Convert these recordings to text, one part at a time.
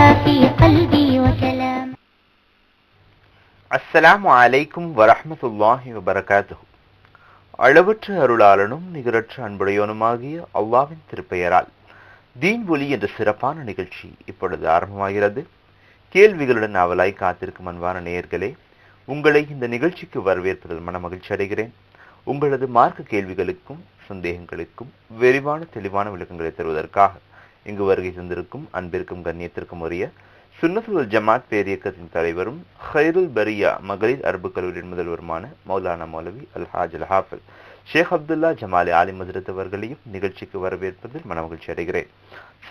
في قلبي وكلام அஸ்ஸலாமு அலைக்கும் வரஹ்மத்துல்லாஹி வபரகாத்துஹு அளவற்ற அருளாளனும் நிகரற்ற அன்புடையோனுமாகிய அல்லாவின் திருப்பெயரால் தீன் ஒலி என்ற சிறப்பான நிகழ்ச்சி இப்பொழுது ஆரம்பமாகிறது கேள்விகளுடன் அவலாய் காத்திருக்கும் அன்பான நேயர்களே உங்களை இந்த நிகழ்ச்சிக்கு வரவேற்பதில் மன மகிழ்ச்சி அடைகிறேன் உங்களது மார்க்க கேள்விகளுக்கும் சந்தேகங்களுக்கும் விரிவான தெளிவான விளக்கங்களை தருவதற்காக இங்கு வருகை தந்திருக்கும் அன்பிற்கும் கண்ணியத்திற்கும் உரிய சுன்னத்துல் ஜமாத் பேரியக்கத்தின் தலைவரும் ஹைருல் பரியா மகளிர் அரபு கல்லூரியின் முதல்வருமான மௌலானா மௌலவி அல்ஹாஜ் அல் ஹாஃபில் ஷேக் அப்துல்லா ஜமாலி ஆலி மதுரத் அவர்களையும் நிகழ்ச்சிக்கு வரவேற்பதில் மனமகிழ்ச்சி அடைகிறேன்.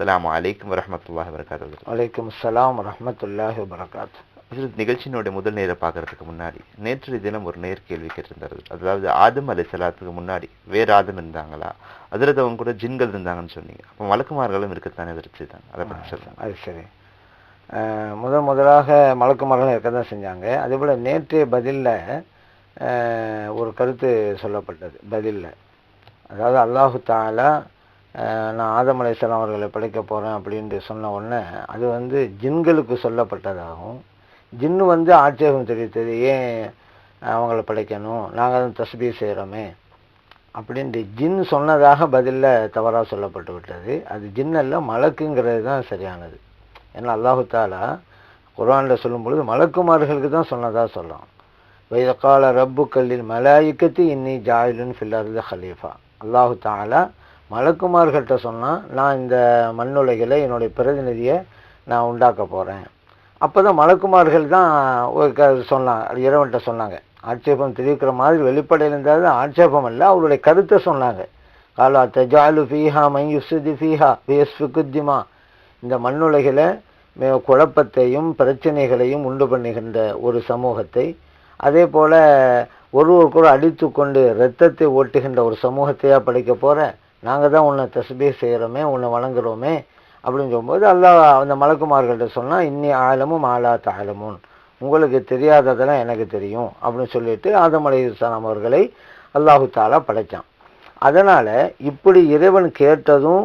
அலாம் அலைக்கும் வரஹ்மத்துல்லாஹி வரகாத்து வலைக்கம் அஸ்லாம் வரமத்துல்லாஹ் வரகாத்து வபரகாத் நிகழ்ச்சியினுடைய முதல் நேர பார்க்கறதுக்கு முன்னாடி நேற்று தினம் ஒரு நேர் கேள்வி கேட்டிருந்தாரு அதாவது ஆதம் அலை செலாத்துக்கு முன்னாடி வேறு ஆதம் இருந்தாங்களா? அதில் அவங்க கூட ஜின்கள் இருந்தாங்கன்னு சொன்னீங்க. அப்போ வழக்குமார்களும் இருக்கத்தானே தான்? அதை பற்றி சொல்லுங்கள் அது சரி. அஹ் முதல் முதலாக மலக்குமார்களும் இருக்க தான் செஞ்சாங்க. அதே போல் நேற்றைய பதிலில் ஒரு கருத்து சொல்லப்பட்டது. பதிலில். அதாவது அல்லாஹு தாலா நான் ஆதம் அலைஹிஸ்ஸலாம் அவர்களை படைக்க போகிறேன் அப்படின்ட்டு சொன்ன உடனே அது வந்து ஜின்களுக்கு சொல்லப்பட்டதாகவும் ஜின்னு வந்து ஆட்சேபம் தெரிவித்தது ஏன் அவங்கள படைக்கணும்? நாங்கள் தான் தஸ்பீ செய்கிறோமே அப்படின்ட்டு ஜின் சொன்னதாக பதிலில் தவறாக சொல்லப்பட்டு விட்டது. அது ஜின்னல்ல மலக்குங்கிறது தான் சரியானது. ஏன்னா அல்லாஹு தாலா சொல்லும் பொழுது மலக்குமார்களுக்கு தான் சொன்னதாக சொல்கிறோம் வைதக்கால ரப்பு கல்லில் மலாயிக்கத்து இன்னி ஜாயிலுன் ஃபில்லர்து ஹலீஃபா. அல்லாஹு தாலா மலக்குமார்கள்ட்ட சொன்னால் நான் இந்த மண்ணுலகில் என்னுடைய பிரதிநிதியை நான் உண்டாக்க போகிறேன் அப்போ தான் மலக்குமார்கள் தான் ஒரு க சொன்னாங்க. இறைவன்கிட்ட சொன்னாங்க. ஆட்சேபம் தெரிவிக்கிற மாதிரி வெளிப்படையில் இருந்தால் ஆட்சேபம் அல்ல. அவருடைய கருத்தை சொன்னாங்க. காலா தஜாலு ஃபீஹா மையுசுதி ஃபீஹா வியஸ்ஃபிகுத்திமா இந்த மண்ணுலகில் மிக குழப்பத்தையும் பிரச்சனைகளையும் உண்டு பண்ணுகின்ற ஒரு சமூகத்தை அதே போல் ஒருவருக்கொரு அடித்து கொண்டு இரத்தத்தை ஓட்டுகின்ற ஒரு சமூகத்தையாக படைக்க போகிற நாங்கள் தான் உன்னை தஸ்பீ செய்கிறோமே உன்னை வணங்குறோமே. அப்படின்னு சொல்லும்போது அல்லாஹ் அந்த மலக்குமார்கள்ட்ட சொன்னால் இன்னி ஆழமும் ஆலா தாழமும் உங்களுக்கு தெரியாததெல்லாம் எனக்கு தெரியும். அப்படின்னு சொல்லிட்டு ஆதம் இஸ்லாம் அவர்களை அல்லாஹு தாலா படைச்சான். அதனால் இப்படி இறைவன் கேட்டதும்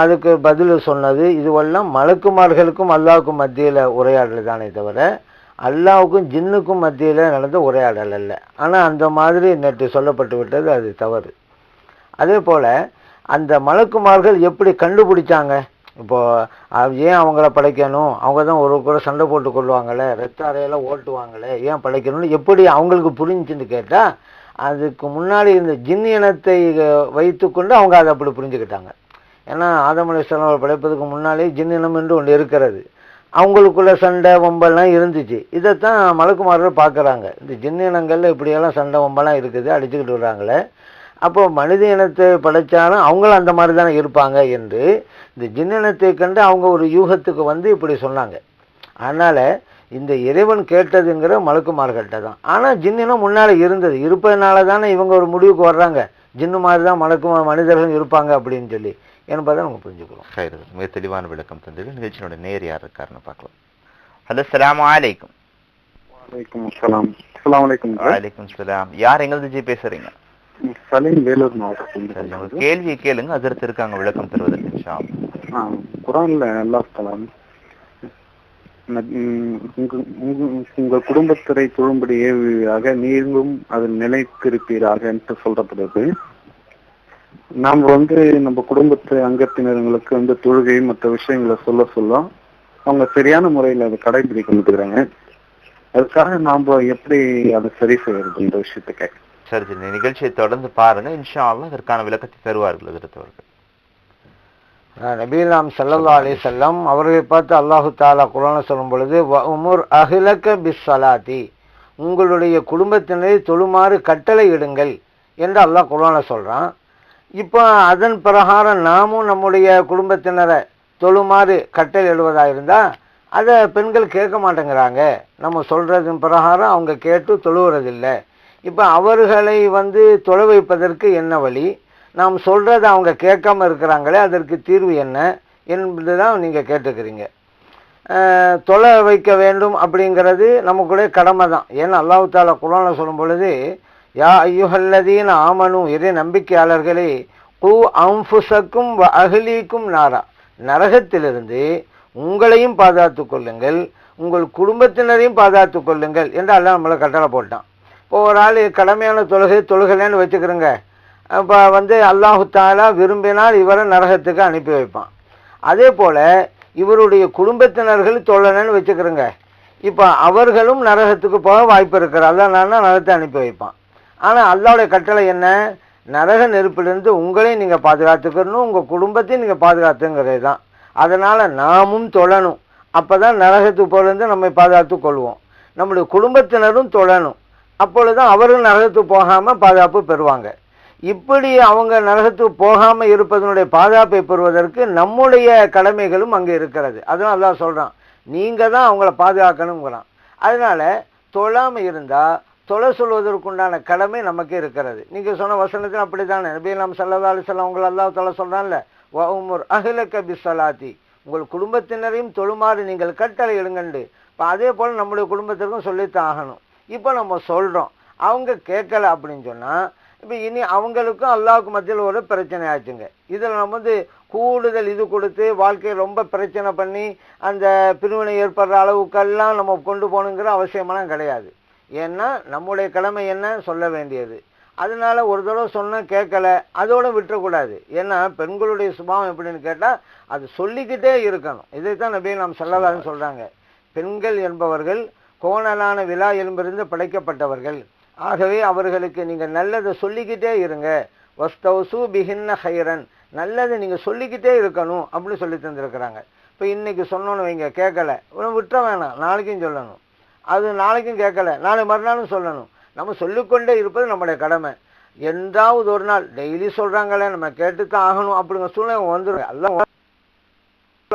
அதுக்கு பதில் சொன்னது இதுவெல்லாம் மலக்குமார்களுக்கும் அல்லாவுக்கும் மத்தியில் உரையாடல் தானே தவிர அல்லாவுக்கும் ஜின்னுக்கும் மத்தியில் நடந்த உரையாடல் அல்ல. ஆனால் அந்த மாதிரி நேற்று சொல்லப்பட்டு விட்டது அது தவறு. அதே போல் அந்த மலக்குமார்கள் எப்படி கண்டுபிடிச்சாங்க? இப்போது ஏன் அவங்கள படைக்கணும்? அவங்க தான் ஒரு கூட சண்டை போட்டு கொள்வாங்களே ரத்த அறையெல்லாம் ஓட்டுவாங்களே ஏன் படைக்கணும்னு எப்படி அவங்களுக்கு புரிஞ்சுன்னு கேட்டால் அதுக்கு முன்னாடி இருந்த ஜின் இனத்தை வைத்துக்கொண்டு அவங்க அதை அப்படி புரிஞ்சுக்கிட்டாங்க. ஏன்னா ஆதமலேஸ்வரன் படைப்பதுக்கு முன்னாலே ஜின் இனம் என்று ஒன்று இருக்கிறது. அவங்களுக்குள்ள சண்டை வம்பெல்லாம் இருந்துச்சு. இதைத்தான் மலக்குமாரர் பார்க்குறாங்க. இந்த ஜின் இனங்களில் இப்படியெல்லாம் சண்டை வம்பெல்லாம் இருக்குது அடிச்சுக்கிட்டு வர்றாங்களே. அப்போ மனித இனத்தை படைச்சாலும் அவங்களும் அந்த மாதிரி தானே இருப்பாங்க என்று இந்த ஜின் இனத்தை கண்டு அவங்க ஒரு யூகத்துக்கு வந்து இப்படி சொன்னாங்க. அதனால் இந்த இறைவன் கேட்டதுங்கிற மலக்குமார்கள்ட்ட தான். ஆனால் ஜின்னினம் முன்னால் இருந்தது. இருப்பதனால தானே இவங்க ஒரு முடிவுக்கு வர்றாங்க. ஜின்னு மாதிரி தான் மலக்கு மனிதர்கள் இருப்பாங்க அப்படின்னு சொல்லி. என்பதை நம்ம புரிஞ்சுக்கிறோம். மிக தெளிவான விளக்கம் தந்தது. நிகழ்ச்சியினுடைய நேர் யார் இருக்காருன்னு பார்க்கலாம். ஹலோ அஸ்ஸலாமு அலைக்கும். வலைக்கும் அஸ்ஸலாம். அஸ்ஸலாமு அலைக்கும். சார். வலைக்கும் சலாம் யார் எங்களது ஜி பேசுறீங்க? சலீம் வேலூர் மாவட்டத்தில் கேள்வியை கேளுங்க. அதற்கு இருக்காங்க விளக்கம் தருவதற்கு குரான்ல அல்லாஹ் தஆலா ந- ம், உங்க உங்க- உங்க குடும்பத்திரை தொழும்படி ஏவியாக நீங்களும் அதில் நிலைத்திருப்பீராக என்று சொல்லப்படுது. நாம் வந்து நம்ம குடும்பத்து அங்கத்தினர்களுக்கு வந்து தொழுகை மற்ற விஷயங்களை சொல்ல சொல்ல அவங்க சரியான முறையில் அதை கடைபிடிக்க மாட்டேங்கிறாங்க அதுக்காக நாம எப்படி அதை சரி செய்யறது இந்த விஷயத்தை கேட்க சரி சரி நிகழ்ச்சியை தொடர்ந்து பாருங்க. இன்ஷா அல்லாஹ் அதற்கான விளக்கத்தை தருவார்கள் எதிர்த்தவர்கள் நபீலாம் சல்லா அலி செல்லம் அவர்களை பார்த்து அல்லாஹு தாலா குரான சொல்லும் பொழுது "வ உமுர் அஹ்லக பிஸ் சலாத்தி உங்களுடைய குடும்பத்தினரை தொழுமாறு கட்டளை இடுங்கள் என்று அல்லாஹ் குரான சொல்கிறான் இப்போ அதன் பிரகாரம் நாமும் நம்முடைய குடும்பத்தினரை தொழுமாறு கட்டளை இடுவதாக இருந்தால் அதை பெண்கள் கேட்க மாட்டேங்கிறாங்க. நம்ம சொல்கிறதன் பிரகாரம் அவங்க கேட்டு தொழுவுறதில்லை. இப்போ அவர்களை வந்து தொலை வைப்பதற்கு என்ன வழி? நாம் சொல்கிறத அவங்க கேட்காம இருக்கிறாங்களே அதற்கு தீர்வு என்ன என்பது தான் நீங்கள் கேட்டுக்கிறீங்க தொலை வைக்க வேண்டும் அப்படிங்கிறது நமக்குடைய கடமை தான். ஏன்னா அல்லாஹ் தாலா சொல்லும் பொழுது யா ஐயுஹல்லதீன ஆமனும் இறை நம்பிக்கையாளர்களே கு அம்புசக்கும் வ அகலீக்கும் நாரா. நரகத்திலிருந்து உங்களையும் பாதுகாத்து கொள்ளுங்கள் உங்கள் குடும்பத்தினரையும் பாதுகாத்து கொள்ளுங்கள் என்று அல்லா நம்மளை கட்டளை போட்டான். இப்போ ஒரு ஆள் கடமையான தொழுகை தொழுகலைன்னு வச்சுக்கிறோங்க. இப்போ வந்து அல்லாஹு தாலா விரும்பினால் இவரை நரகத்துக்கு அனுப்பி வைப்பான். அதே போல் இவருடைய குடும்பத்தினர்கள் தொழலைன்னு வச்சுக்கிறோங்க. இப்போ அவர்களும் நரகத்துக்கு போக வாய்ப்பு இருக்கிற அல்லாஹ் நரகத்தை அனுப்பி வைப்பான். ஆனால் அல்லாவுடைய கட்டளை என்ன? நரக நெருப்பிலிருந்து உங்களையும் நீங்கள் பாதுகாத்துக்கணும் உங்கள் குடும்பத்தையும் நீங்கள் பாதுகாத்துங்கிறது தான். அதனால் நாமும் தொழணும். அப்போ தான் நரகத்துக்கு போலேருந்து நம்மை பாதுகாத்து கொள்வோம். நம்முடைய குடும்பத்தினரும் தொழணும். அப்பொழுது அவர்கள் அவரும் நரகத்துக்கு போகாமல் பாதுகாப்பு பெறுவாங்க. இப்படி அவங்க நரகத்துக்கு போகாமல் இருப்பதனுடைய பாதுகாப்பை பெறுவதற்கு நம்முடைய கடமைகளும் அங்கே இருக்கிறது. அதுவும் அதான் சொல்கிறான் நீங்கள் தான் அவங்கள பாதுகாக்கணுங்கிறான் அதனால் தொழாமல் இருந்தால் தொலை சொல்வதற்குண்டான கடமை நமக்கு இருக்கிறது. நீங்கள் சொன்ன வசனத்தில் அப்படி தானே நபி நாம் சல்லா செல்ல உங்களை அல்லாஹ் தொலை சொல்கிறான்ல உமர் அகில கபி சலாத்தி உங்கள் குடும்பத்தினரையும் தொழுமாறு நீங்கள் கட்டளை எழுங்கண்டு இப்போ அதே போல் நம்முடைய குடும்பத்திற்கும் சொல்லித்தான் ஆகணும். இப்போ நம்ம சொல்கிறோம் அவங்க கேட்கல அப்படின்னு சொன்னால் இப்போ இனி அவங்களுக்கும் அல்லாவுக்கு மத்தியில் ஒரு பிரச்சனை ஆச்சுங்க. இதில் நம்ம வந்து கூடுதல் இது கொடுத்து வாழ்க்கையை ரொம்ப பிரச்சனை பண்ணி அந்த பிரிவினை ஏற்படுற அளவுக்கெல்லாம் நம்ம கொண்டு போகணுங்கிற அவசியமெல்லாம் கிடையாது. ஏன்னா நம்முடைய கடமை என்ன சொல்ல வேண்டியது. அதனால ஒரு தடவை சொன்னால் கேட்கல அதோட விட்டுறக்கூடாது. ஏன்னா பெண்களுடைய சுபாவம் எப்படின்னு கேட்டால் அது சொல்லிக்கிட்டே இருக்கணும். இதைத்தான் நபி நாம் சொல்லலாம்னு சொல்கிறாங்க பெண்கள் என்பவர்கள் கோணலான விழா எலும்பிருந்து படைக்கப்பட்டவர்கள். ஆகவே அவர்களுக்கு நீங்கள் நல்லதை சொல்லிக்கிட்டே இருங்க. வஸ்தௌசு பிகின்ன ஹைரன். நல்லதை நீங்கள் சொல்லிக்கிட்டே இருக்கணும் அப்படின்னு சொல்லி தந்திருக்கிறாங்க. இப்போ இன்றைக்கி சொன்னோன்னு வைங்க கேட்கல விட்டுற வேணாம் நாளைக்கும் சொல்லணும். அது நாளைக்கும் கேட்கலை நாளை மறுநாளும் சொல்லணும். நம்ம சொல்லிக்கொண்டே இருப்பது நம்முடைய கடமை. என்றாவது ஒரு நாள் டெய்லி சொல்கிறாங்களே நம்ம கேட்டு தான் ஆகணும் அப்படிங்கிற சூழ்நிலை வந்துடும் எல்லாம்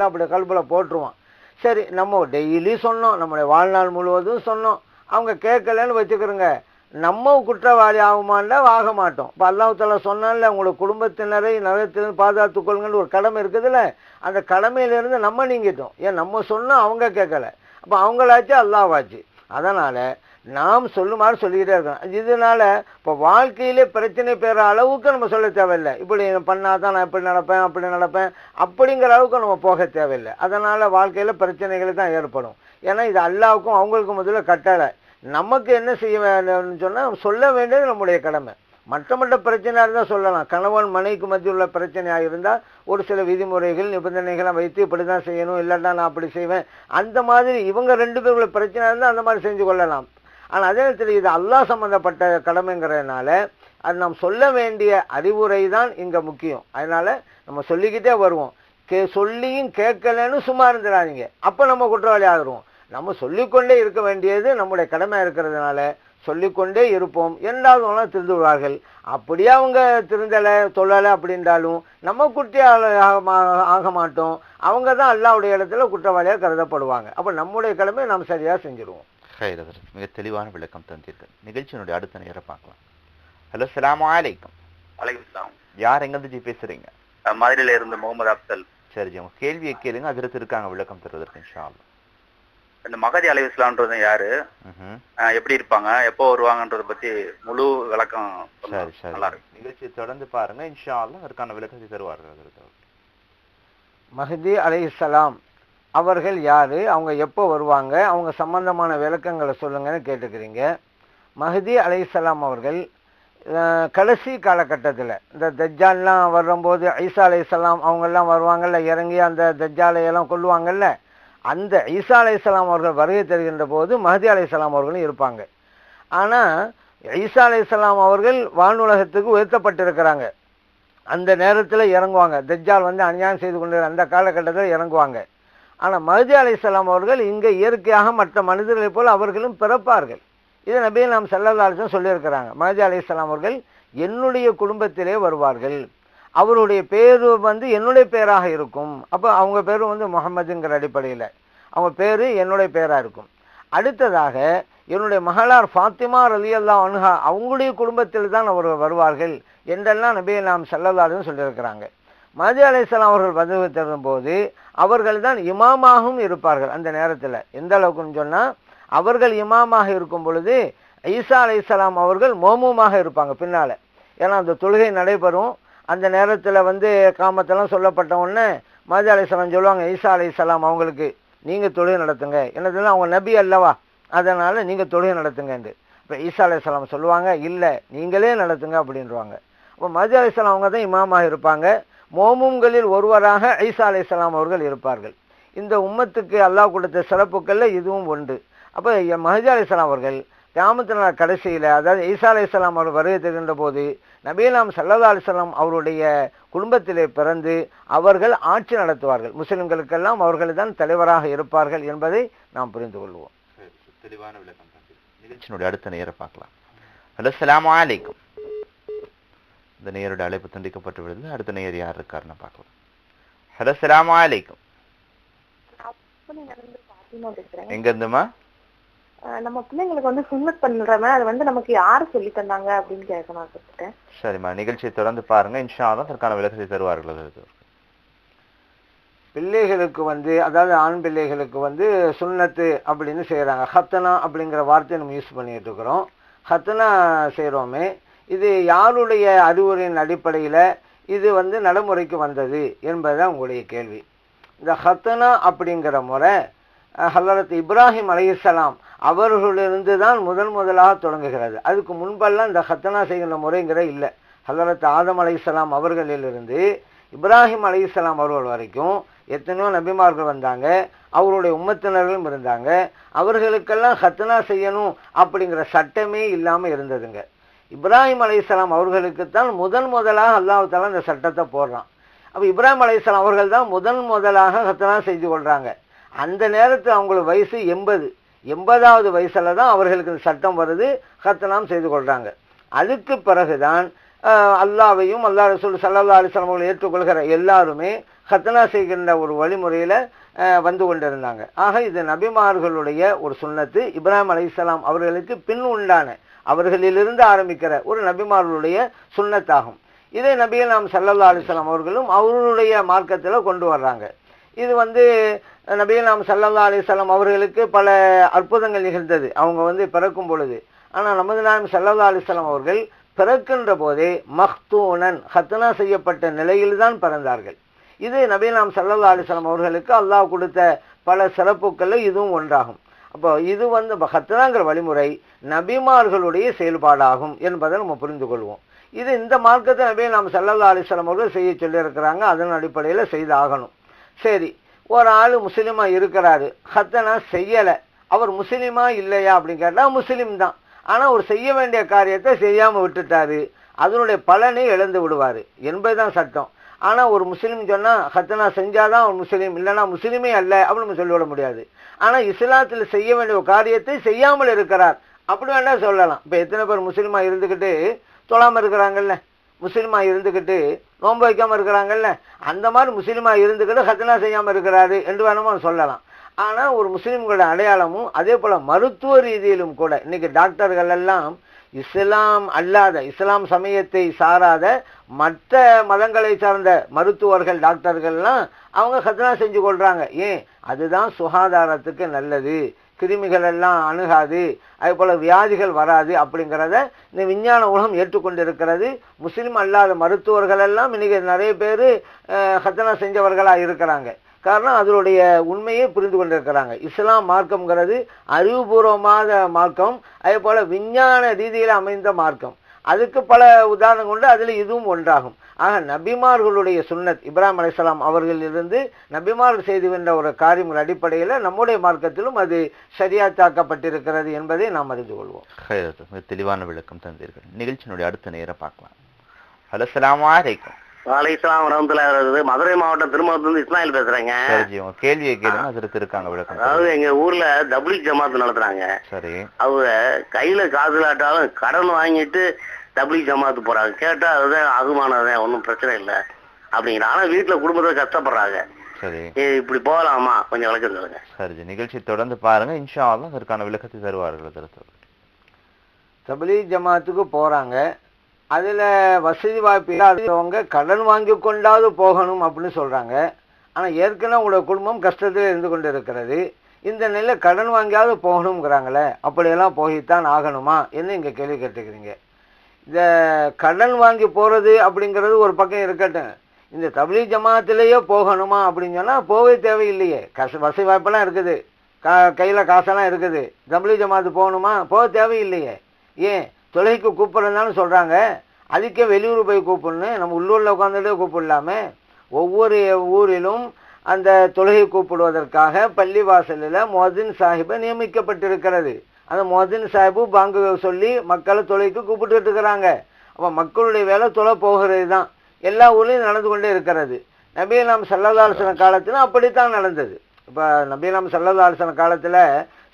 அப்படி கல்பில் போட்டுருவான். சரி நம்ம டெய்லி சொன்னோம் நம்முடைய வாழ்நாள் முழுவதும் சொன்னோம். அவங்க கேட்கலன்னு வச்சுக்கிறோங்க. நம்ம குற்றவாளி ஆகுமான்னா ஆக மாட்டோம். இப்போ அல்லாஹால சொன்னால உங்களோட குடும்பத்தினரை நகரத்திலிருந்து பாதுகாத்துக்கொள்ளுங்கன்னு ஒரு கடமை இருக்குதுல்ல? அந்த கடமையிலிருந்து நம்ம நீங்கிட்டோம். ஏன் நம்ம சொன்னோம் அவங்க கேட்கல. அப்போ அவங்களாச்சு அல்லாவாச்சு அதனால் நாம் சொல்லுமாறு சொல்லிக்கிட்டே இருக்கோம். இதனால இப்போ வாழ்க்கையிலே பிரச்சனை பெற அளவுக்கு நம்ம சொல்ல தேவையில்லை. இப்படி பண்ணாதான் நான் இப்படி நடப்பேன் அப்படி நடப்பேன் அப்படிங்கிற அளவுக்கு நம்ம போக தேவையில்லை. அதனால் வாழ்க்கையில் பிரச்சனைகள் தான் ஏற்படும். ஏன்னா இது அல்லாவுக்கும் அவங்களுக்கும் முதல்ல கட்டளை நமக்கு என்ன செய்ய வேண்டும்னு சொன்னால் சொல்ல வேண்டியது நம்முடைய கடமை. மற்ற மற்ற பிரச்சனையாக இருந்தால் சொல்லலாம். கணவன் மனைவிக்கு மத்தியில் உள்ள பிரச்சனையாக இருந்தால் ஒரு சில விதிமுறைகள் நிபந்தனைகளை வைத்து இப்படி தான் செய்யணும் இல்லைன்னா நான் அப்படி செய்வேன். அந்த மாதிரி இவங்க ரெண்டு பேருக்குள்ள பிரச்சனையாக இருந்தால் அந்த மாதிரி செஞ்சு கொள்ளலாம். ஆனால் அதே நேரத்தில் இது அல்லாஹ் சம்மந்தப்பட்ட கடமைங்கிறதுனால அது நாம் சொல்ல வேண்டிய அறிவுரை தான் இங்கே முக்கியம். அதனால் நம்ம சொல்லிக்கிட்டே வருவோம். கே சொல்லியும் கேட்கலன்னு சும்மா இருந்துடாதீங்க அப்போ நம்ம குற்றவாளி ஆகிருவோம் நம்ம சொல்லிக்கொண்டே இருக்க வேண்டியது நம்முடைய கடமை இருக்கிறதுனால சொல்லிக்கொண்டே இருப்போம். இரண்டாவது திருந்துவார்கள். அப்படியே அவங்க திருந்தலை தொழலை அப்படின்றாலும் நம்ம குட்டியால ஆக மாட்டோம். அவங்க தான் அல்லாவுடைய இடத்துல குற்றவாளியாக கருதப்படுவாங்க. அப்போ நம்முடைய கடமை நாம் சரியாக செஞ்சிருவோம். ஹைரவர் மிக தெளிவான விளக்கம் தந்தீர்கள். நிகழ்ச்சியினுடைய அடுத்த நேரம் பார்க்கலாம். ஹலோ சலாம் அலைக்கும் வலைக்கம் யார் எங்கிருந்து ஜி பேசுறீங்க? மதுரையில இருந்து முகமது அப்சல். சரி ஜி. உங்க கேள்வியை கேளுங்க. அதிரத்து இருக்காங்க விளக்கம் தருவதற்கு இன்ஷா. இந்த மகதி அலை இஸ்லாம்ன்றது யாரு? எப்படி இருப்பாங்க? எப்போ வருவாங்கன்றத பத்தி முழு விளக்கம் நல்லா இருக்கும். நிகழ்ச்சியை தொடர்ந்து பாருங்க. இன்ஷா அல்லாஹ் அதற்கான விளக்கத்தை தருவார்கள். அதிரத்து மஹதி அலைஹிஸ்ஸலாம் அவர்கள் யார்? அவங்க எப்போ வருவாங்க? அவங்க சம்பந்தமான விளக்கங்களை சொல்லுங்கன்னு கேட்டுக்கிறீங்க. மஹதி அலைசலாம் அவர்கள் கடைசி காலகட்டத்தில் இந்த தஜ்ஜால்லாம் வரும்போது ஐசா அலைசலாம் அவங்கெல்லாம் வருவாங்கல்ல இறங்கி அந்த தஜ்ஜாலையெல்லாம் கொல்லுவாங்கல்ல அந்த ஈசா அலைசலாம் அவர்கள் வருகை தருகின்ற போது மஹதி அலைசலாம் அவர்களும் இருப்பாங்க. ஆனால் ஈசா அலைசலாம் அவர்கள் வானுலகத்துக்கு உயர்த்தப்பட்டிருக்கிறாங்க. அந்த நேரத்தில் இறங்குவாங்க. தஜ்ஜால் வந்து அநியாயம் செய்து கொண்டு அந்த காலகட்டத்தில் இறங்குவாங்க. ஆனால் மருதி அலைஹிஸ்ஸலாம் அவர்கள் இங்கே இயற்கையாக மற்ற மனிதர்களைப் போல் அவர்களும் பிறப்பார்கள். இதை நபியை நாம் செல்லல்லாலும் சொல்லியிருக்கிறாங்க. மருதி அலைஹிஸ்ஸலாம் அவர்கள் என்னுடைய குடும்பத்திலே வருவார்கள். அவருடைய பேர் வந்து என்னுடைய பேராக இருக்கும். அப்போ அவங்க பேரும் வந்து முகமதுங்கிற அடிப்படையில். அவங்க பேர் என்னுடைய பேராக இருக்கும். அடுத்ததாக என்னுடைய மகளார் ஃபாத்திமா ரலியல்லா அன்ஹா அவங்களுடைய குடும்பத்தில் தான் அவர் வருவார்கள் என்றெல்லாம் நபியை நாம் செல்லல்லாலும் சொல்லியிருக்கிறாங்க. மது அலைசலாம் அவர்கள் வந்த போது அவர்கள் தான் இமாமாகவும் இருப்பார்கள் அந்த நேரத்தில். எந்த அளவுக்குன்னு சொன்னால் அவர்கள் இமாமாக இருக்கும் பொழுது ஈசா அலைசலாம் அவர்கள் மோமுமாக இருப்பாங்க பின்னால். ஏன்னா அந்த தொழுகை நடைபெறும். அந்த நேரத்தில் வந்து காமத்தெல்லாம் சொல்லப்பட்ட உடனே மாஜா அலைஹிஸ்ஸலாம் சொல்லுவாங்க ஈசா அலைஹிஸ்ஸலாம் அவங்களுக்கு நீங்கள் தொழுகை நடத்துங்க. என்னதுன்னா அவங்க நபி அல்லவா? அதனால் நீங்கள் தொழுகை நடத்துங்கன்னு இப்போ ஈசா அலைஹிஸ்ஸலாம் சொல்லுவாங்க இல்லை நீங்களே நடத்துங்க அப்படின்றவாங்க. அப்போ மது அலைஹிஸ்ஸலாம் அவங்க தான் இமாமாக இருப்பாங்க. மோமும்களில் ஒருவராக ஈசா இஸ்லாம் அவர்கள் இருப்பார்கள். இந்த உம்மத்துக்கு அல்லாஹ் கொடுத்த சிறப்புக்களில் இதுவும் உண்டு. அப்போ மஹஜா அலிஸ்லாம் அவர்கள் கியாமத்து நாள் கடைசியில் அதாவது ஈசா அலிஸ்லாம் அவர் வருகை தருகின்ற போது நபீலாம் சல்லா அலிஸ்லாம் அவருடைய குடும்பத்திலே பிறந்து அவர்கள் ஆட்சி நடத்துவார்கள். முஸ்லிம்களுக்கெல்லாம் அவர்கள் தான் தலைவராக இருப்பார்கள் என்பதை நாம் புரிந்து கொள்வோம். தெளிவான விளக்கம் நிகழ்ச்சியினுடைய அடுத்த நேரம் பார்க்கலாம். ஹலோ சலாம் அலைக்கும். இந்த நேரோட அழைப்பு துண்டிக்கப்பட்டு விடுது அடுத்த நேர் யார் இருக்காருன்னு பார்க்கலாம். ஹலோ சலாம் பேசுறேன். எங்க இருந்துமா நம்ம பிள்ளைங்களுக்கு வந்து சுண்ணத் பண்றோமே அது வந்து நமக்கு யாரு சொல்லி தந்தாங்க அப்படின்னு கேட்க நான் கொடுத்துட்டேன் சரிம்மா நிகழ்ச்சியை தொடர்ந்து பாருங்க. இன்ஷா அல்லாஹ் அதற்கான விளக்கத்தை தருவார்கள் அது. பிள்ளைகளுக்கு வந்து அதாவது ஆண் பிள்ளைகளுக்கு வந்து சுன்னத்து அப்படின்னு செய்கிறாங்க ஹத்தனா அப்படிங்கிற வார்த்தையை நம்ம யூஸ் பண்ணிட்டு இருக்கிறோம். ஹத்தனா செய்கிறோமே இது யாருடைய அறிவுரையின் அடிப்படையில் இது வந்து நடைமுறைக்கு வந்தது என்பது தான் உங்களுடைய கேள்வி. இந்த ஹத்தனா அப்படிங்கிற முறை ஹலரத் இப்ராஹிம் அலையலாம் அவர்களிலிருந்து தான் முதன் முதலாக தொடங்குகிறது. அதுக்கு முன்பெல்லாம் இந்த ஹத்தனா செய்கின்ற முறைங்கிற இல்லை. ஹலரத் ஆதம் அலையலாம் அவர்களிலிருந்து இப்ராஹிம் அலையலாம் அவர்கள் வரைக்கும் எத்தனையோ நபிமார்கள் வந்தாங்க அவருடைய உம்மத்தினர்களும் இருந்தாங்க. அவர்களுக்கெல்லாம் ஹத்தனா செய்யணும் அப்படிங்கிற சட்டமே இல்லாமல் இருந்ததுங்க. இப்ராஹிம் அலைஹிஸ்ஸலாம் அவர்களுக்குத்தான் முதன் முதலாக அல்லாஹ் தாலா இந்த சட்டத்தை போடுறான். அப்போ இப்ராஹிம் அலையாம் அவர்கள் தான் முதன் முதலாக ஹத்தனா செய்து கொள்கிறாங்க அந்த நேரத்தில் அவங்களுக்கு வயசு எண்பது. எண்பதாவது வயசில் தான் அவர்களுக்கு இந்த சட்டம் வருது ஹத்தனாம் செய்து கொள்கிறாங்க அதுக்கு பிறகுதான் அல்லாவையும் அல்லாஹ் ரசூல் சல்லா அலிஸ்லாம் அவர்களை ஏற்றுக்கொள்கிற எல்லாருமே ஹத்தனா செய்கின்ற ஒரு வழிமுறையில் வந்து கொண்டிருந்தாங்க. ஆக இது நபிமார்களுடைய ஒரு சுன்னத்து இப்ராஹிம் அலையாம் அவர்களுக்கு பின் உண்டான அவர்களிலிருந்து ஆரம்பிக்கிற ஒரு நபிமார்களுடைய சுன்னத்தாகும் இதை நபியை நாம் சல்லல்லா அலிஸ்லாம் அவர்களும் அவர்களுடைய மார்க்கத்தில் கொண்டு வர்றாங்க. இது வந்து நபியை நாம் சல்லல்லா அலிஸ்லாம் அவர்களுக்கு பல அற்புதங்கள் நிகழ்ந்தது. அவங்க வந்து பிறக்கும் பொழுது. ஆனால் நமது நாம் சல்லல்லா அலிஸ்லாம் அவர்கள் பிறக்கின்ற போதே மஹ்தூனன் ஹத்னா செய்யப்பட்ட நிலையில்தான் பிறந்தார்கள். இது நபீனாம் நாம் சல்லல்லா அலிஸ்லாம் அவர்களுக்கு அல்லாஹ் கொடுத்த பல சிறப்புக்களில் இதுவும் ஒன்றாகும். அப்போ இது வந்து இப்ப வழிமுறை நபிமார்களுடைய செயல்பாடாகும் என்பதை நம்ம புரிந்து கொள்வோம் இது இந்த மார்க்கத்தை நபியை நாம் சல்லல்லா அலிஸ்லாம் அவர்கள் செய்ய சொல்லியிருக்கிறாங்க அதன் அடிப்படையில் செய்தாகணும். சரி ஒரு ஆள் முஸ்லீமாக இருக்கிறாரு ஹத்தனா செய்யலை அவர் முஸ்லீமா இல்லையா அப்படின்னு கேட்டால் முஸ்லீம் தான். ஆனால் அவர் செய்ய வேண்டிய காரியத்தை செய்யாமல் விட்டுட்டாரு அதனுடைய பலனை இழந்து விடுவார் என்பதுதான் சட்டம். ஆனால் ஒரு முஸ்லீம் சொன்னால் ஹத்தனா செஞ்சாதான் ஒரு முஸ்லீம் இல்லைன்னா முஸ்லீமே அல்ல அப்படின்னு நம்ம சொல்லிவிட முடியாது. ஆனால் இஸ்லாத்தில் செய்ய வேண்டிய ஒரு காரியத்தை செய்யாமல் இருக்கிறார். அப்படி வேண்டாம் சொல்லலாம். இப்போ எத்தனை பேர் முஸ்லீமாக இருந்துக்கிட்டு தொழாமல் இருக்கிறாங்கல்ல? முஸ்லீமாக இருந்துக்கிட்டு நோன்பு வைக்காமல் இருக்கிறாங்கல்ல? அந்த மாதிரி முஸ்லீமாக இருந்துக்கிட்டு ஹத்தனா செய்யாமல் இருக்கிறாரு என்று வேணுமோ சொல்லலாம். ஆனால் ஒரு முஸ்லீம்களோட அடையாளமும் அதே போல் மருத்துவ ரீதியிலும் கூட இன்றைக்கி டாக்டர்கள் எல்லாம் இஸ்லாம் அல்லாத இஸ்லாம் சமயத்தை சாராத மற்ற மதங்களை சார்ந்த மருத்துவர்கள் டாக்டர்கள்லாம் அவங்க ஹத்னா செஞ்சு கொள்கிறாங்க ஏன்? அதுதான் சுகாதாரத்துக்கு நல்லது. கிருமிகள் எல்லாம் அணுகாது. அதே போல் வியாதிகள் வராது அப்படிங்கிறத இந்த விஞ்ஞான உலகம் ஏற்றுக்கொண்டிருக்கிறது. முஸ்லீம் அல்லாத மருத்துவர்கள் எல்லாம் இன்னைக்கு நிறைய பேர் ஹத்தனா செஞ்சவர்களாக இருக்கிறாங்க. காரணம் அதனுடைய உண்மையை புரிந்து கொண்டிருக்கிறாங்க. இஸ்லாம் மார்க்கம்ங்கிறது அறிவுபூர்வமான மார்க்கம் அதே போல் விஞ்ஞான ரீதியில் அமைந்த மார்க்கம். அதுக்கு பல உதாரணம் கொண்டு அதில் இதுவும் ஒன்றாகும். ஆக நபிமார்களுடைய சுன்னத் இப்ராஹிம் அலைஹிஸ்ஸலாம் அவர்களிலிருந்து நபிமார்கள் செய்து வந்த ஒரு காரியங்கள் அடிப்படையில் நம்முடைய மார்க்கத்திலும் அது சரியாத்தாக்கப்பட்டிருக்கிறது என்பதை நாம் அறிந்து கொள்வோம். தெளிவான விளக்கம் தந்தீர்கள். நிகழ்ச்சியினுடைய அடுத்த நேரம் பார்க்கலாம். ஹலோ சலாம் வாலைஸ்லாம் இருக்குது. மதுரை மாவட்டம் திருமணத்துல இஸ்மாயில் பேசுறேங்க. அதற்கு இருக்காங்க விளக்கம். அதாவது எங்க ஊர்ல தப்லீக் ஜமாத் நடத்துறாங்க. சரி. அவங்க கையில காசு இல்லாட்டாலும் கடன் வாங்கிட்டு தப்லீக் ஜமாத்து போறாங்க. கேட்டா அதுதான் ஆகுமானதுதான் ஒன்றும் பிரச்சனை இல்லை. அப்படிங்கிற ஆனா வீட்டுல குடும்பத்தை கஷ்டப்படுறாங்க. சரி. இப்படி போகலாமா? கொஞ்சம் விளக்கம் சொல்லுங்க. சரிஜி நிகழ்ச்சி தொடர்ந்து பாருங்க. இன்ஷா அல்லாஹ் அதற்கான விளக்கத்தை தருவார்கள். தபலீக் ஜமாத்துக்கு போறாங்க. அதில் வசதி வாய்ப்பு இல்லாதவங்க கடன் வாங்கி கொண்டாவது போகணும் அப்படின்னு சொல்கிறாங்க ஆனால் ஏற்கனவே உங்களோட குடும்பம் கஷ்டத்தில் இருந்து கொண்டு இருக்கிறது இந்த நிலை கடன் வாங்கியாவது போகணுங்கிறாங்களே அப்படியெல்லாம் போய்த்தான் ஆகணுமா? என்ன இங்கே கேள்வி கேட்டுக்கிறீங்க? இந்த கடன் வாங்கி போகிறது அப்படிங்கிறது ஒரு பக்கம் இருக்கட்டும். இந்த தபிலீக் ஜமாத்திலேயே போகணுமா அப்படின்னு சொன்னால் போகவே தேவையில்லையே. கச வசதி வாய்ப்பெல்லாம் இருக்குது. கா கையில் காசெல்லாம் இருக்குது. தபிலீக் ஜமாத்து போகணுமா? போக தேவையில்லையே. ஏன்? தொலைக்கு கூப்பிட்றதுனாலும் சொல்கிறாங்க அதுக்கே வெளியூர் போய் கூப்பிடணும் நம்ம உள்ளூரில் உட்காந்துட்டே கூப்பிடலாமே. ஒவ்வொரு ஊரிலும் அந்த தொழுகை கூப்பிடுவதற்காக பள்ளிவாசலில் மொஹின் சாஹிபை நியமிக்கப்பட்டிருக்கிறது. அந்த மொஹின் சாஹிபு பாங்கு சொல்லி மக்களை தொலைக்கு கூப்பிட்டு இருக்கிறாங்க. அப்போ மக்களுடைய வேலை தொலை போகிறது தான். எல்லா ஊர்லேயும் நடந்து கொண்டே இருக்கிறது. நபீலாம் சல்லதாலசன காலத்தில் அப்படித்தான் நடந்தது. இப்போ நபீலாம் சல்லதாலசன காலத்தில்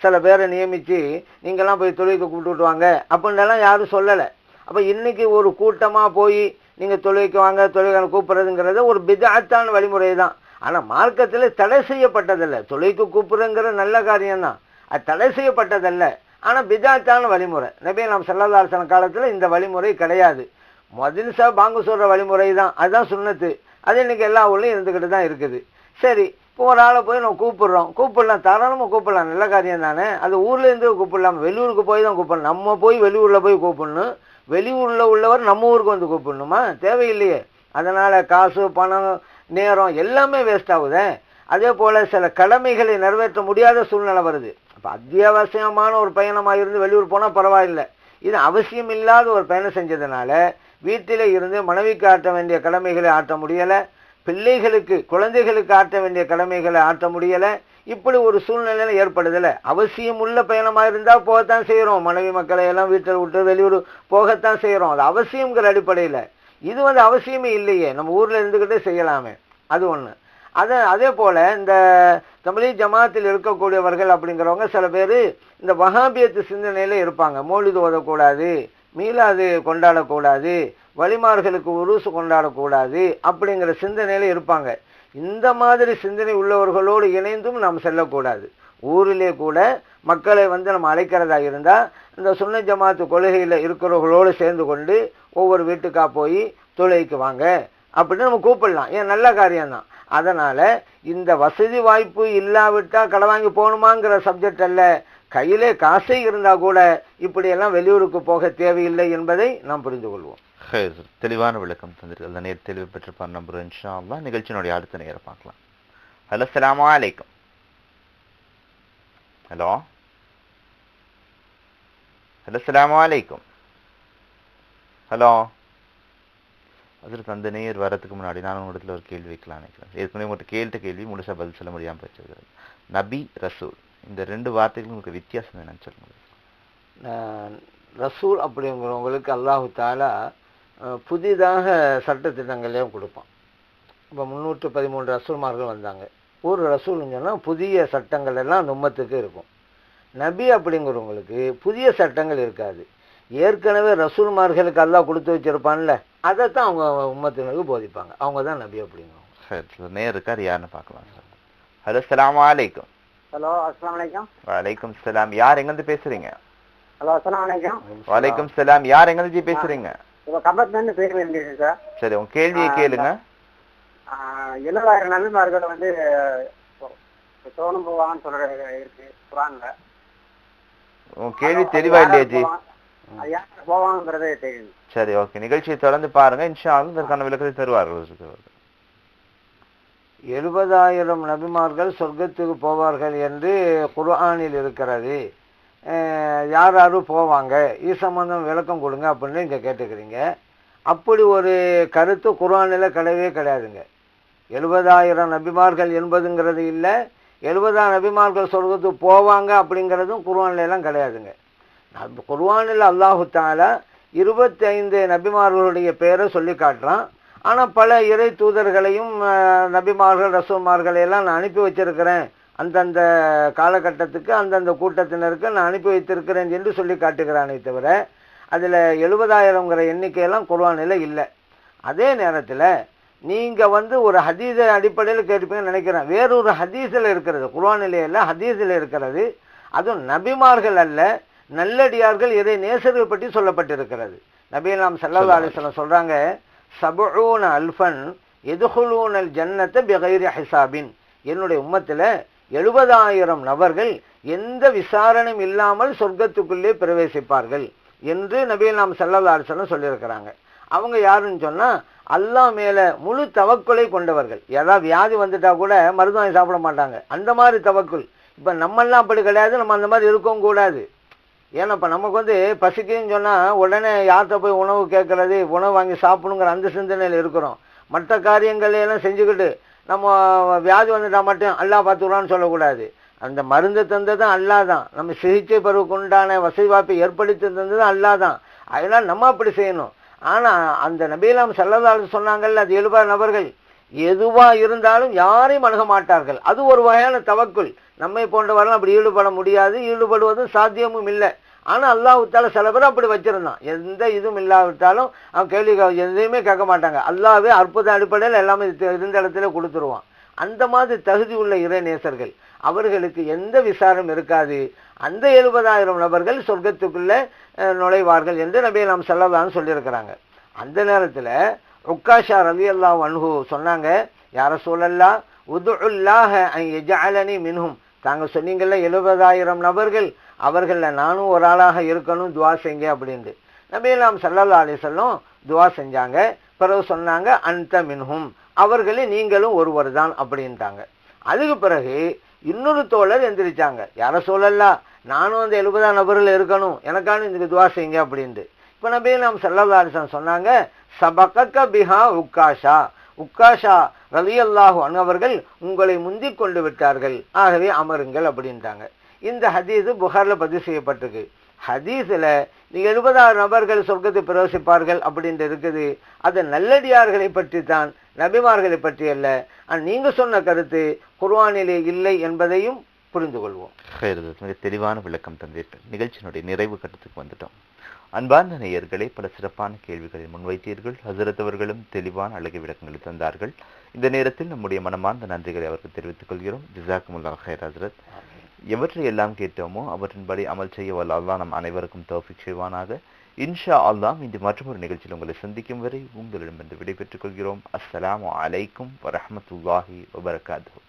சில பேரை நியமித்து நீங்கள்லாம் போய் தொழுகைக்கு கூப்பிட்டு வாங்க அப்படின்னலாம் யாரும் சொல்லலை. அப்போ இன்றைக்கி ஒரு கூட்டமாக போய் நீங்கள் தொழுகைக்கு வாங்க தொழுகை கூப்பிடுறதுங்கிறது ஒரு பிதாத்தான வழிமுறை தான் ஆனால் மார்க்கத்தில் தடை செய்யப்பட்டதில்லை. தொழுகைக்கு கூப்பிடுறங்கிற நல்ல காரியம்தான். அது தடை செய்யப்பட்டதல்ல. ஆனால் பிதாத்தான வழிமுறை. நபி நாம் செல்லதாசன காலத்தில் இந்த வழிமுறை கிடையாது. மதின்சா பாங்கு சொல்கிற வழிமுறை தான் அதுதான் சுண்ணத்து அது இன்றைக்கி எல்லா ஊர்லேயும் இருந்துக்கிட்டு தான் இருக்குது. சரி ஒரு ஆளை போய் நம்ம கூப்பிடுறோம். கூப்பிடலாம் தாராளமாக கூப்பிடலாம். நல்ல காரியம் தானே. அது ஊர்லேருந்து கூப்பிடலாம் வெளியூருக்கு போய் தான் கூப்பிடணும். நம்ம போய் வெளியூரில் போய் கூப்பிடணும். வெளியூரில் உள்ளவர் நம்ம ஊருக்கு வந்து கூப்பிடணுமா? தேவையில்லையே. அதனால் காசு பணம் நேரம் எல்லாமே வேஸ்ட் ஆகுதே. அதே போல் சில கடமைகளை நிறைவேற்ற முடியாத சூழ்நிலை வருது. இப்போ அத்தியாவசியமான ஒரு பயணமாக இருந்து வெளியூர் போனால் பரவாயில்லை. இது அவசியம் இல்லாத ஒரு பயணம் செஞ்சதுனால வீட்டில் இருந்து மனைவிக்கு ஆட்ட வேண்டிய கடமைகளை ஆட்ட முடியலை. பிள்ளைகளுக்கு குழந்தைகளுக்கு ஆற்ற வேண்டிய கடமைகளை ஆற்ற முடியலை. இப்படி ஒரு சூழ்நிலையில் ஏற்படுதுல. அவசியம் உள்ள பயணமாக இருந்தால் போகத்தான் செய்கிறோம் மனைவி மக்களை எல்லாம் வீட்டில் விட்டு வெளியூர் போகத்தான் செய்கிறோம் அது அவசியங்கிற அடிப்படையில். இது வந்து அவசியமே இல்லையே. நம்ம ஊரில் இருந்துக்கிட்டே செய்யலாமே. அது ஒன்று அதை அதே போல் இந்த தமிழி ஜமாத்தில் இருக்கக்கூடியவர்கள் அப்படிங்கிறவங்க சில பேர் இந்த வகாபியத்து சிந்தனையில் இருப்பாங்க. மோலிது ஓதக்கூடாது. மீளாது கொண்டாடக்கூடாது. வழிமார்களுக்கு உருசு கொண்டாடக்கூடாது அப்படிங்கிற சிந்தனையில் இருப்பாங்க. இந்த மாதிரி சிந்தனை உள்ளவர்களோடு இணைந்தும் நாம் செல்லக்கூடாது. ஊரிலே கூட மக்களை வந்து நம்ம அழைக்கிறதா இருந்தால் இந்த சுன்ன ஜமாத்து கொள்கையில் இருக்கிறவர்களோடு சேர்ந்து கொண்டு ஒவ்வொரு வீட்டுக்காக போய் தொழுகைக்கு வாங்க அப்படின்னு நம்ம கூப்பிடலாம். ஏன்? நல்ல காரியம்தான். அதனால் இந்த வசதி வாய்ப்பு இல்லாவிட்டால் கடை வாங்கி போகணுமாங்கிற சப்ஜெக்ட் அல்ல. கையிலே காசே இருந்தா கூட இப்படியெல்லாம் வெளியூருக்கு போக தேவையில்லை என்பதை நாம் புரிந்து கொள்வோம். தெளிவான விளக்கம் தந்திருக்கு நேர் தெளிவு பெற்றிருப்பார் நம்புறேன் இன்ஷா அல்லாஹ் நிகழ்ச்சியினுடைய அடுத்த நேரம் பார்க்கலாம். ஹலோ அஸ்ஸலாமு அலைக்கும். ஹலோ? ஹலோ அஸ்ஸலாமு அலைக்கும். ஹலோ? அதற்கு அந்த நேர் வரதுக்கு முன்னாடி நான் உங்களிடத்தில் ஒரு கேள்வி வைக்கலாம் நினைக்கிறேன். ஏற்கனவே உங்கள்கிட்ட கேட்ட கேள்வி முழுசா பதில் சொல்ல முடியாம போச்சு நபி ரசூல். இந்த ரெண்டு வார்த்தைகளும் உங்களுக்கு வித்தியாசம் என்னன்னு சொல்லுங்க. அஹ் ரசூல் அப்படிங்கிறவங்களுக்கு அல்லாஹு தாலா புதிதாக சட்டத்திட்டங்களையும் கொடுப்பான். இப்போ முந்நூற்று பதிமூன்று ரசூல்மார்கள் வந்தாங்க. ஒரு ரசூல்னு சொன்னால் புதிய சட்டங்கள் எல்லாம் அந்த உம்மத்துக்கு இருக்கும். நபி அப்படிங்கிறவங்களுக்கு புதிய சட்டங்கள் இருக்காது. ஏற்கனவே ரசூல்மார்களுக்கு அல்லாஹ் கொடுத்து வச்சிருப்பான்ல அதைத்தான் அவங்க உம்மத்தினருக்கு போதிப்பாங்க. அவங்க தான் நபி அப்படிங்கிறவங்க. சரி நேர் இருக்கார் யாருன்னு பார்க்கலாம். ஹலோ அஸ்ஸலாமு அலைக்கும். ஹலோ அஸ்லாம் வலைக்கம் வலைக்கும் சலாம். யார் எங்கிருந்து பேசுறீங்க? ஹலோ அஸ்லாம் வலைக்கம் வலைக்கும் சலாம். யார் எங்கிருந்து பேசுறீங்க? இப்போ கம்பத்துலேருந்து பேச வேண்டியது சார். சரி உங்க கேள்வியை கேளுங்க. எழுபதாயிரம் நபிமார்கள் வந்து சோனம் போவாங்கன்னு சொல்ற இருக்கு குரான்ல. உங்க கேள்வி தெளிவா இல்லையா ஜி. போவாங்கிறது தெரியும் சரி ஓகே. நிகழ்ச்சியை தொடர்ந்து பாருங்க. இன்ஷா இதற்கான விளக்கத்தை தருவார்கள் எழுபதாயிரம் நபிமார்கள் சொர்க்கத்துக்கு போவார்கள் என்று குர்ஆனில் இருக்கிறது. யார் யாரும் போவாங்க? இது சம்பந்தம் விளக்கம் கொடுங்க அப்படின்னு இங்கே கேட்டுக்கிறீங்க. அப்படி ஒரு கருத்து குர்ஆனில் கிடையவே கிடையாதுங்க. எழுபதாயிரம் நபிமார்கள் என்பதுங்கிறது இல்லை எழுபதாயிரம் நபிமார்கள் சொர்க்கத்துக்கு போவாங்க அப்படிங்கிறதும் குர்ஆன்ல கிடையாதுங்க. நபி- குர்ஆனில் அல்லாஹு தாலா நபிமார்களுடைய பேரை சொல்லி காட்டுறான். ஆனால் பல இறை தூதர்களையும் நபிமார்கள் ரசூல்மார்களை எல்லாம் நான் அனுப்பி வச்சிருக்கிறேன். அந்தந்த காலகட்டத்துக்கு அந்தந்த கூட்டத்தினருக்கு நான் அனுப்பி வைத்திருக்கிறேன் என்று சொல்லி காட்டுகிறானே தவிர அதில் எழுபதாயிரங்கிற எண்ணிக்கையெல்லாம் குர்வானில் இல்லை. அதே நேரத்தில் நீங்கள் வந்து ஒரு ஹதீஸ அடிப்படையில் கேட்பீங்கன்னு நினைக்கிறேன். வேறொரு ஹதீஸில் இருக்கிறது குர்ஆனிலே இல்லை ஹதீஸில் இருக்கிறது. அதுவும் நபிமார்கள் அல்ல நல்லடியார்கள் இறை நேசர்கள் பற்றி சொல்லப்பட்டிருக்கிறது. நபியலாம் சல்லல்லா அலிஸ்லாம் சொல்கிறாங்க சபூன அல்ஃபன் எதுகுலூனல் ஜன்னத்தை பெகைரி ஹிசாபின். என்னுடைய உம்மத்தில் எழுபதாயிரம் நபர்கள் எந்த விசாரணையும் இல்லாமல் சொர்க்கத்துக்குள்ளே பிரவேசிப்பார்கள் என்று நபியில் நாம் செல்லலாசனம் சொல்லியிருக்கிறாங்க. அவங்க யாருன்னு சொன்னால் அல்லாஹ் மேலே முழு தவக்குலை கொண்டவர்கள். ஏதாவது வியாதி வந்துட்டா கூட மருந்து சாப்பிட மாட்டாங்க. அந்த மாதிரி தவக்குள் இப்போ நம்மெல்லாம் அப்படி கிடையாது நம்ம அந்த மாதிரி இருக்கவும் கூடாது. ஏன்னா இப்போ நமக்கு வந்து பசிக்குன்னு சொன்னால் உடனே யார்கிட்ட போய் உணவு கேட்குறது உணவு வாங்கி சாப்பிடுங்கிற அந்த சிந்தனையில் இருக்கிறோம். மற்ற காரியங்களையெல்லாம் செஞ்சுக்கிட்டு நம்ம வியாதி வந்துட்டால் மட்டும் அல்லாஹ் பார்த்துக்கலாம்னு சொல்லக்கூடாது. அந்த மருந்து தந்ததும் அல்லாஹ் தான். நம்ம சிகிச்சை பெறுவதற்கு உண்டான வசதி வாய்ப்பை ஏற்படுத்தி தந்ததும் அல்லாஹ் தான். அதனால் நம்ம அப்படி செய்யணும். ஆனால் அந்த நபீலாம் செல்லதால் சொன்னாங்கல்ல அது எழுபது நபர்கள். எதுவாக இருந்தாலும் யாரையும் அணுக மாட்டார்கள். அது ஒரு வகையான தவக்குள். நம்மை போன்றவரெல்லாம் அப்படி ஈடுபட முடியாது. ஈடுபடுவதும் சாத்தியமும் இல்லை. ஆனால் அல்லாஹுத்தால சில பேர் அப்படி வச்சிருந்தான். எந்த இதுவும் இல்லாவிட்டாலும் அவன் கேள்வி எதையுமே கேட்க மாட்டாங்க. அல்லாவே அற்புத அடிப்படையில் எல்லாமே இருந்த இடத்துல கொடுத்துருவான். அந்த மாதிரி தகுதி உள்ள இறைநேசர்கள் அவர்களுக்கு எந்த விசாரம் இருக்காது. அந்த எழுபதாயிரம் நபர்கள் சொர்க்கத்துக்குள்ளே நுழைவார்கள் என்று நபி நாம் செல்லலான்னு சொல்லியிருக்கிறாங்க. அந்த நேரத்தில் உக்காஷா ரவி அல்லா அன்ஹு சொன்னாங்க யார சூழல்லா உதுல்லாஹ எஜாலனி மின்ஹும். தாங்க சொன்னீங்கள்ல எழுபதாயிரம் நபர்கள் அவர்களில் நானும் ஒரு ஆளாக இருக்கணும் துவா செய்யுங்க அப்படின்ட்டு. நாம் சல்லல்லா அலிசல்லம் துவா செஞ்சாங்க. பிறகு சொன்னாங்க அந்த மின்ஹும். அவர்களே நீங்களும் ஒருவர் தான் அப்படின்ட்டாங்க. அதுக்கு பிறகு இன்னொரு தோழர் எந்திரிச்சாங்க. யார சொல்லலா நானும் அந்த எழுபதாம் நபர்கள் இருக்கணும். எனக்கான இதுக்கு துவா செய்யுங்க அப்படின்ட்டு. இப்போ நபி நாம் சல்லல்லா அலிசன் சொன்னாங்க சபக்க பிஹா உக்காஷா. உக்காஷா ரலியல்லாஹு அன்னவர்கள் உங்களை முந்திக் கொண்டு விட்டார்கள். ஆகவே அமருங்கள் அப்படின்ட்டாங்க. இந்த ஹதீஸு புகாரில் பதிவு செய்யப்பட்டிருக்கு. ஹதீஸில் எழுபதாறு எழுபதாயிரம் நபர்கள் சொர்க்கத்தை பிரவேசிப்பார்கள் அப்படின்ட்டு இருக்குது. அது நல்லடியார்களை பற்றி தான் நபிமார்களை பற்றி அல்ல. நீங்கள் சொன்ன கருத்து குர்வானிலே இல்லை என்பதையும் புரிந்து கொள்வோம். மிக தெளிவான விளக்கம் தந்தீர்கள். நிகழ்ச்சியினுடைய நிறைவு கட்டத்துக்கு வந்துட்டோம். அன்பார்ந்த நேயர்களே பல சிறப்பான கேள்விகளை முன்வைத்தீர்கள். ஹசரத் அவர்களும் தெளிவான அழகு விளக்கங்களை தந்தார்கள். இந்த நேரத்தில் நம்முடைய மனமார்ந்த நன்றிகளை அவருக்கு தெரிவித்துக் கொள்கிறோம். ஜிசாக்குமுல்லா ஹைர் ஹசரத் எவற்றை எல்லாம் கேட்டோமோ அவற்றின்படி அமல் செய்ய வல்ல அல்லாஹ் நம் அனைவருக்கும் தௌஃபிக் செய்வானாக. இன்ஷா அல்லாஹ் இன்று மற்றொரு நிகழ்ச்சியில் உங்களை சந்திக்கும் வரை உங்களிடமிருந்து விடைபெற்றுக் கொள்கிறோம். அஸ்ஸலாமு அலைக்கும் வரஹ்மத்துல்லாஹி வபரகாத்துஹு.